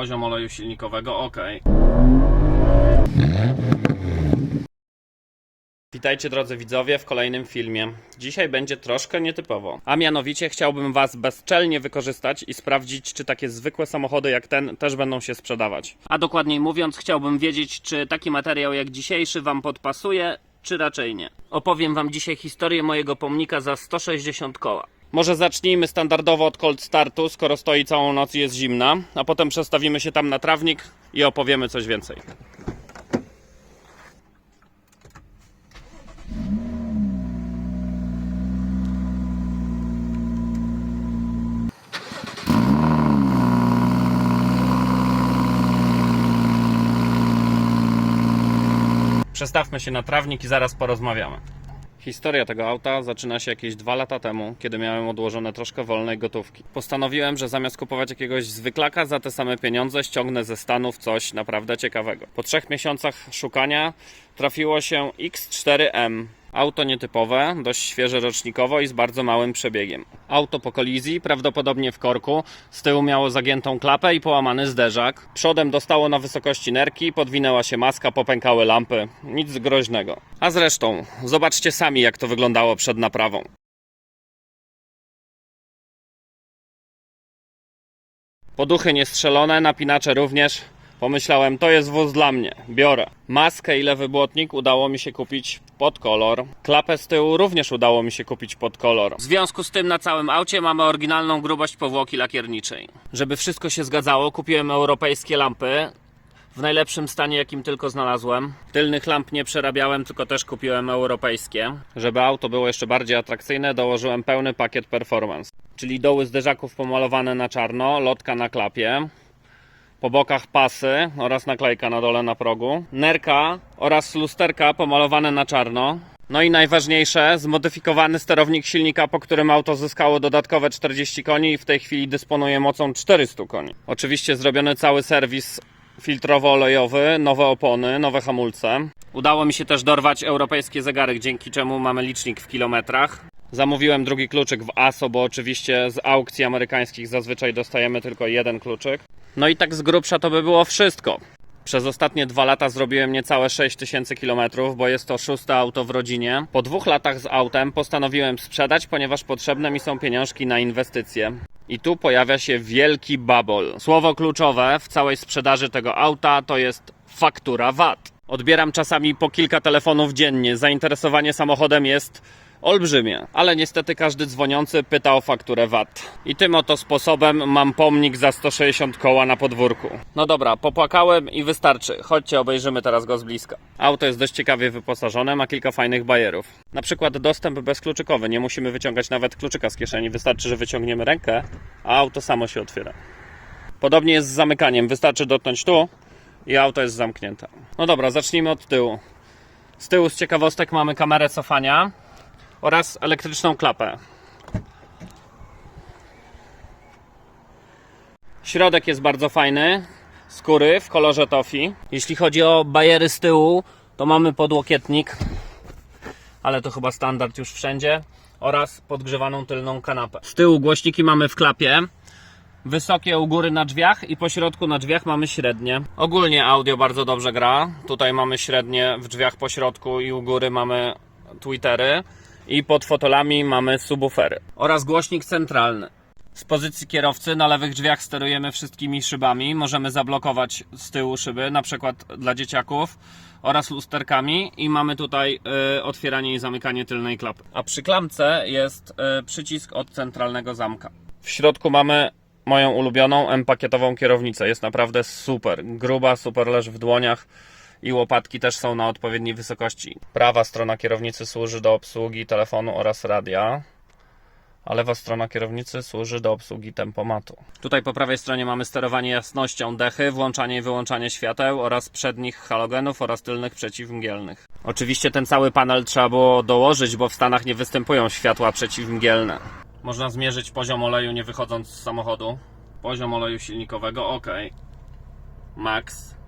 Poziom oleju silnikowego, ok. Witajcie drodzy widzowie w kolejnym filmie. Dzisiaj będzie troszkę nietypowo. A mianowicie chciałbym Was bezczelnie wykorzystać i sprawdzić, czy takie zwykłe samochody jak ten też będą się sprzedawać. A dokładniej mówiąc, chciałbym wiedzieć, czy taki materiał jak dzisiejszy Wam podpasuje, czy raczej nie. Opowiem Wam dzisiaj historię mojego pomnika za 160 koła. Może zacznijmy standardowo od cold startu, skoro stoi całą noc i jest zimna, a potem przestawimy się tam na trawnik i opowiemy coś więcej. Przestawmy się na trawnik i zaraz porozmawiamy. Historia tego auta zaczyna się jakieś dwa lata temu, kiedy miałem odłożone troszkę wolnej gotówki. Postanowiłem, że zamiast kupować jakiegoś zwyklaka za te same pieniądze, ściągnę ze Stanów coś naprawdę ciekawego. Po trzech miesiącach szukania trafiło się X4M. Auto nietypowe, dość świeże rocznikowo i z bardzo małym przebiegiem. Auto po kolizji, prawdopodobnie w korku, z tyłu miało zagiętą klapę i połamany zderzak. Przodem dostało na wysokości nerki, podwinęła się maska, popękały lampy. Nic groźnego. A zresztą, zobaczcie sami jak to wyglądało przed naprawą. Poduchy niestrzelone, napinacze również. Pomyślałem, to jest wóz dla mnie, biorę. Maskę i lewy błotnik udało mi się kupić pod kolor. Klapę z tyłu również udało mi się kupić pod kolor. W związku z tym na całym aucie mamy oryginalną grubość powłoki lakierniczej. Żeby wszystko się zgadzało, kupiłem europejskie lampy. W najlepszym stanie, jakim tylko znalazłem. Tylnych lamp nie przerabiałem, tylko też kupiłem europejskie. Żeby auto było jeszcze bardziej atrakcyjne, dołożyłem pełny pakiet performance. Czyli doły zderzaków pomalowane na czarno, lotka na klapie, po bokach pasy oraz naklejka na dole na progu, nerka oraz lusterka pomalowane na czarno. No i najważniejsze, zmodyfikowany sterownik silnika, po którym auto zyskało dodatkowe 40 koni i w tej chwili dysponuje mocą 400 koni. Oczywiście zrobiony cały serwis filtrowo-olejowy, nowe opony, nowe hamulce. Udało mi się też dorwać europejskie zegary, dzięki czemu mamy licznik w kilometrach. Zamówiłem drugi kluczyk w ASO, bo oczywiście z aukcji amerykańskich zazwyczaj dostajemy tylko jeden kluczyk. No i tak z grubsza to by było wszystko. Przez ostatnie dwa lata zrobiłem niecałe 6000 km, bo jest to szóste auto w rodzinie. Po dwóch latach z autem postanowiłem sprzedać, ponieważ potrzebne mi są pieniążki na inwestycje. I tu pojawia się wielki babol. Słowo kluczowe w całej sprzedaży tego auta to jest faktura VAT. Odbieram czasami po kilka telefonów dziennie. Zainteresowanie samochodem jest olbrzymie, ale niestety każdy dzwoniący pyta o fakturę VAT. I tym oto sposobem mam pomnik za 160 koła na podwórku. No dobra, popłakałem i wystarczy. Chodźcie, obejrzymy teraz go z bliska. Auto jest dość ciekawie wyposażone, ma kilka fajnych bajerów. Na przykład dostęp bezkluczykowy, nie musimy wyciągać nawet kluczyka z kieszeni, wystarczy, że wyciągniemy rękę, a auto samo się otwiera. Podobnie jest z zamykaniem, wystarczy dotknąć tu i auto jest zamknięte. No dobra, zacznijmy od tyłu. Z tyłu z ciekawostek mamy kamerę cofania oraz elektryczną klapę. Środek jest bardzo fajny, skóry w kolorze tofi. Jeśli chodzi o bajery z tyłu, to mamy podłokietnik, ale to chyba standard już wszędzie, oraz podgrzewaną tylną kanapę. Z tyłu głośniki mamy w klapie, wysokie u góry na drzwiach i po środku na drzwiach mamy średnie. Ogólnie audio bardzo dobrze gra. Tutaj mamy średnie w drzwiach po środku i u góry mamy tweetery i pod fotelami mamy subwoofery oraz głośnik centralny. Z pozycji kierowcy na lewych drzwiach sterujemy wszystkimi szybami. Możemy zablokować z tyłu szyby, na przykład dla dzieciaków oraz lusterkami i mamy tutaj y, otwieranie i zamykanie tylnej klapy. A przy klamce jest y, przycisk od centralnego zamka. W środku mamy moją ulubioną M-pakietową kierownicę. Jest naprawdę super. Gruba, super leży w dłoniach i łopatki też są na odpowiedniej wysokości. Prawa strona kierownicy służy do obsługi telefonu oraz radia, a lewa strona kierownicy służy do obsługi tempomatu. Tutaj po prawej stronie mamy sterowanie jasnością dechy, włączanie i wyłączanie świateł oraz przednich halogenów oraz tylnych przeciwmgielnych. Oczywiście ten cały panel trzeba było dołożyć, bo w Stanach nie występują światła przeciwmgielne. Można zmierzyć poziom oleju nie wychodząc z samochodu. Poziom oleju silnikowego ok. Max.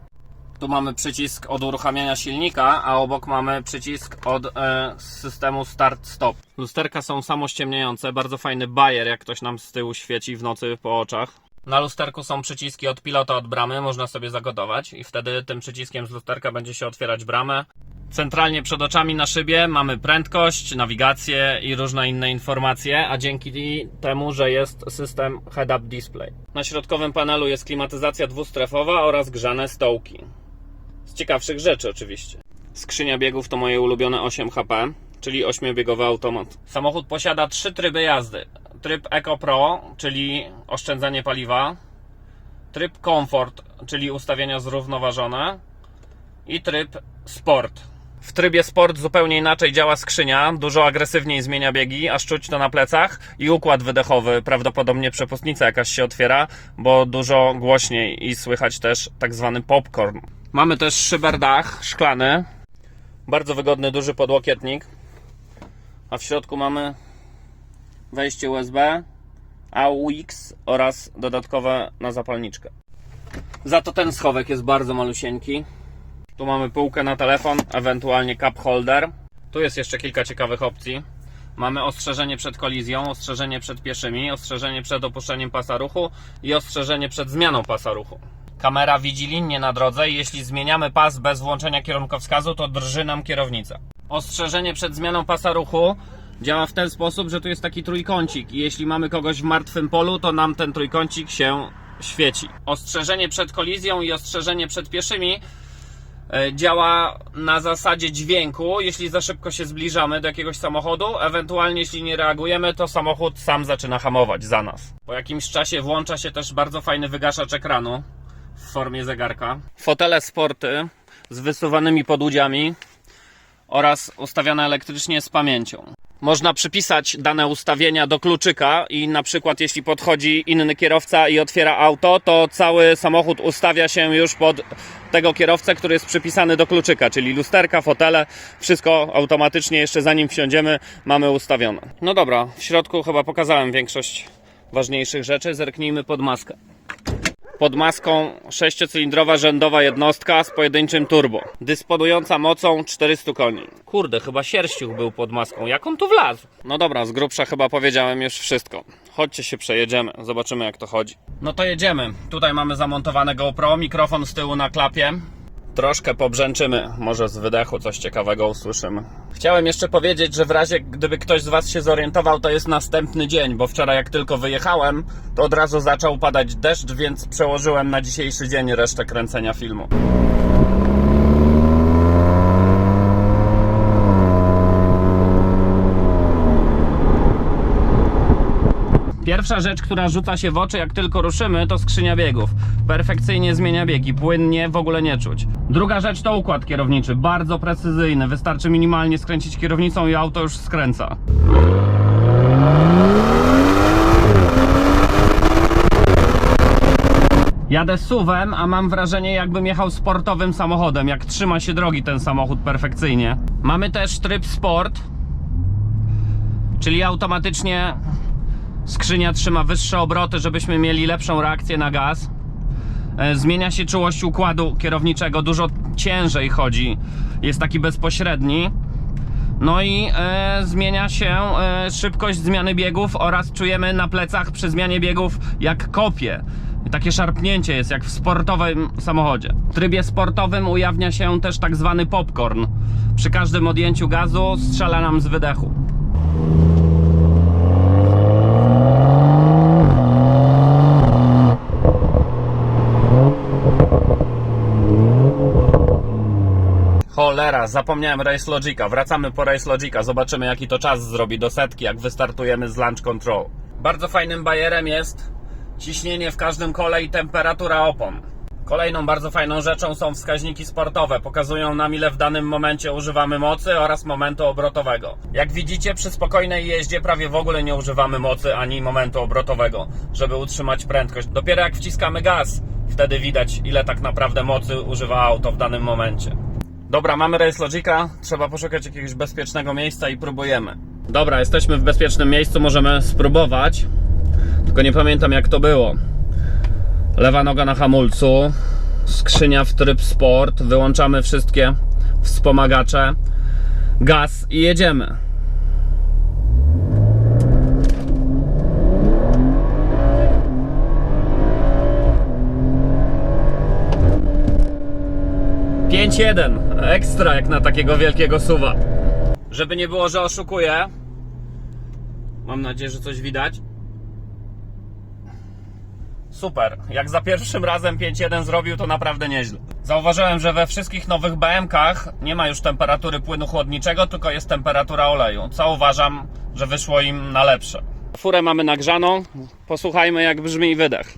Tu mamy przycisk od uruchamiania silnika, a obok mamy przycisk od e, systemu start-stop. Lusterka są samościemniające, bardzo fajny bajer, jak ktoś nam z tyłu świeci w nocy po oczach. Na lusterku są przyciski od pilota od bramy, można sobie zagotować i wtedy tym przyciskiem z lusterka będzie się otwierać bramę. Centralnie przed oczami na szybie mamy prędkość, nawigację i różne inne informacje, a dzięki temu, że jest system head-up display. Na środkowym panelu jest klimatyzacja dwustrefowa oraz grzane stołki. Z ciekawszych rzeczy oczywiście. Skrzynia biegów to moje ulubione 8 HP, czyli 8-biegowy automat. Samochód posiada trzy tryby jazdy. Tryb Eco Pro, czyli oszczędzanie paliwa. Tryb Comfort, czyli ustawienia zrównoważone. I tryb Sport. W trybie Sport zupełnie inaczej działa skrzynia, dużo agresywniej zmienia biegi, aż czuć to na plecach i układ wydechowy, prawdopodobnie przepustnica jakaś się otwiera, bo dużo głośniej i słychać też tak zwany popcorn. Mamy też szyberdach szklany, bardzo wygodny, duży podłokietnik, a w środku mamy wejście USB, AUX oraz dodatkowe na zapalniczkę. Za to ten schowek jest bardzo malusieńki. Tu mamy półkę na telefon, ewentualnie cup holder. Tu jest jeszcze kilka ciekawych opcji. Mamy ostrzeżenie przed kolizją, ostrzeżenie przed pieszymi, ostrzeżenie przed opuszczeniem pasa ruchu i ostrzeżenie przed zmianą pasa ruchu. Kamera widzi linię na drodze i jeśli zmieniamy pas bez włączenia kierunkowskazu, to drży nam kierownica. Ostrzeżenie przed zmianą pasa ruchu działa w ten sposób, że tu jest taki trójkącik i jeśli mamy kogoś w martwym polu, to nam ten trójkącik się świeci. Ostrzeżenie przed kolizją i ostrzeżenie przed pieszymi e, działa na zasadzie dźwięku, jeśli za szybko się zbliżamy do jakiegoś samochodu, ewentualnie jeśli nie reagujemy, to samochód sam zaczyna hamować za nas. Po jakimś czasie włącza się też bardzo fajny wygaszacz ekranu w formie zegarka. Fotele sporty z wysuwanymi podłudziami oraz ustawione elektrycznie z pamięcią. Można przypisać dane ustawienia do kluczyka i na przykład jeśli podchodzi inny kierowca i otwiera auto, to cały samochód ustawia się już pod tego kierowcę, który jest przypisany do kluczyka, czyli lusterka, fotele, wszystko automatycznie jeszcze zanim wsiądziemy mamy ustawione. No dobra, w środku chyba pokazałem większość ważniejszych rzeczy, zerknijmy pod maskę. Pod maską sześciocylindrowa rzędowa jednostka z pojedynczym turbo, dysponująca mocą 400 koni. Kurde, chyba sierściuch był pod maską. Jak on tu wlazł? No dobra, z grubsza chyba powiedziałem już wszystko. Chodźcie się przejedziemy, zobaczymy jak to chodzi. No to jedziemy. Tutaj mamy zamontowane GoPro, mikrofon z tyłu na klapie. Troszkę pobrzęczymy, może z wydechu coś ciekawego usłyszymy. Chciałem jeszcze powiedzieć, że w razie gdyby ktoś z Was się zorientował, to jest następny dzień, bo wczoraj jak tylko wyjechałem, to od razu zaczął padać deszcz, więc przełożyłem na dzisiejszy dzień resztę kręcenia filmu. Pierwsza rzecz, która rzuca się w oczy, jak tylko ruszymy, to skrzynia biegów. Perfekcyjnie zmienia biegi, płynnie, w ogóle nie czuć. Druga rzecz to układ kierowniczy, bardzo precyzyjny. Wystarczy minimalnie skręcić kierownicą i auto już skręca. Jadę suwem, a mam wrażenie, jakbym jechał sportowym samochodem. Jak trzyma się drogi ten samochód perfekcyjnie. Mamy też tryb sport, czyli automatycznie Skrzynia trzyma wyższe obroty, żebyśmy mieli lepszą reakcję na gaz. E, Zmienia się czułość układu kierowniczego, dużo ciężej chodzi, jest taki bezpośredni. No i e, zmienia się e, szybkość zmiany biegów oraz czujemy na plecach przy zmianie biegów jak kopie. Takie szarpnięcie jest jak w sportowym samochodzie. W trybie sportowym ujawnia się też tak zwany popcorn. Przy każdym odjęciu gazu strzela nam z wydechu. Cholera, zapomniałem Race Logica. Wracamy po Race Logica. Zobaczymy, jaki to czas zrobi do setki, jak wystartujemy z Launch Control. Bardzo fajnym bajerem jest ciśnienie w każdym kole i temperatura opon. Kolejną bardzo fajną rzeczą są wskaźniki sportowe. Pokazują nam, ile w danym momencie używamy mocy oraz momentu obrotowego. Jak widzicie, przy spokojnej jeździe prawie w ogóle nie używamy mocy ani momentu obrotowego, żeby utrzymać prędkość. Dopiero jak wciskamy gaz, wtedy widać, ile tak naprawdę mocy używa auto w danym momencie. Dobra, mamy Race Logica, trzeba poszukać jakiegoś bezpiecznego miejsca i próbujemy. Dobra, jesteśmy w bezpiecznym miejscu, możemy spróbować. Tylko nie pamiętam jak to było. Lewa noga na hamulcu, skrzynia w tryb sport, wyłączamy wszystkie wspomagacze, gaz i jedziemy. 5.1. Ekstra jak na takiego wielkiego suwa. Żeby nie było, że oszukuję. Mam nadzieję, że coś widać. Super. Jak za pierwszym razem 5.1 zrobił, to naprawdę nieźle. Zauważyłem, że we wszystkich nowych BM-kach nie ma już temperatury płynu chłodniczego, tylko jest temperatura oleju, co uważam, że wyszło im na lepsze. Furę mamy nagrzaną. Posłuchajmy, jak brzmi wydech.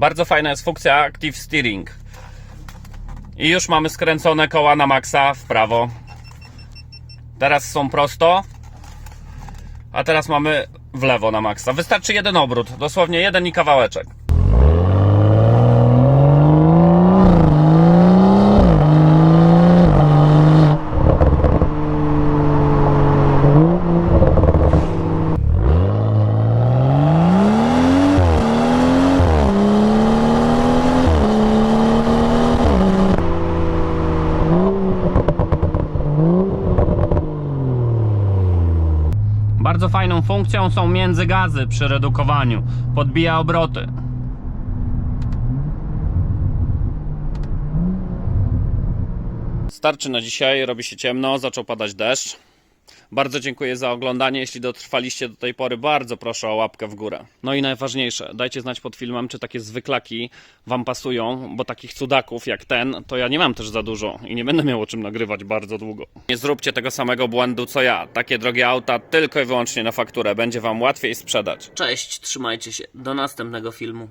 Bardzo fajna jest funkcja Active Steering. I już mamy skręcone koła na maksa w prawo. Teraz są prosto. A teraz mamy w lewo na maksa. Wystarczy jeden obrót, dosłownie jeden i kawałeczek. Bardzo fajną funkcją są międzygazy przy redukowaniu. Podbija obroty. Starczy na dzisiaj, robi się ciemno, zaczął padać deszcz. Bardzo dziękuję za oglądanie. Jeśli dotrwaliście do tej pory, bardzo proszę o łapkę w górę. No i najważniejsze, dajcie znać pod filmem, czy takie zwyklaki Wam pasują, bo takich cudaków jak ten, to ja nie mam też za dużo i nie będę miał o czym nagrywać bardzo długo. Nie zróbcie tego samego błędu co ja. Takie drogie auta tylko i wyłącznie na fakturę. Będzie Wam łatwiej sprzedać. Cześć, trzymajcie się. Do następnego filmu.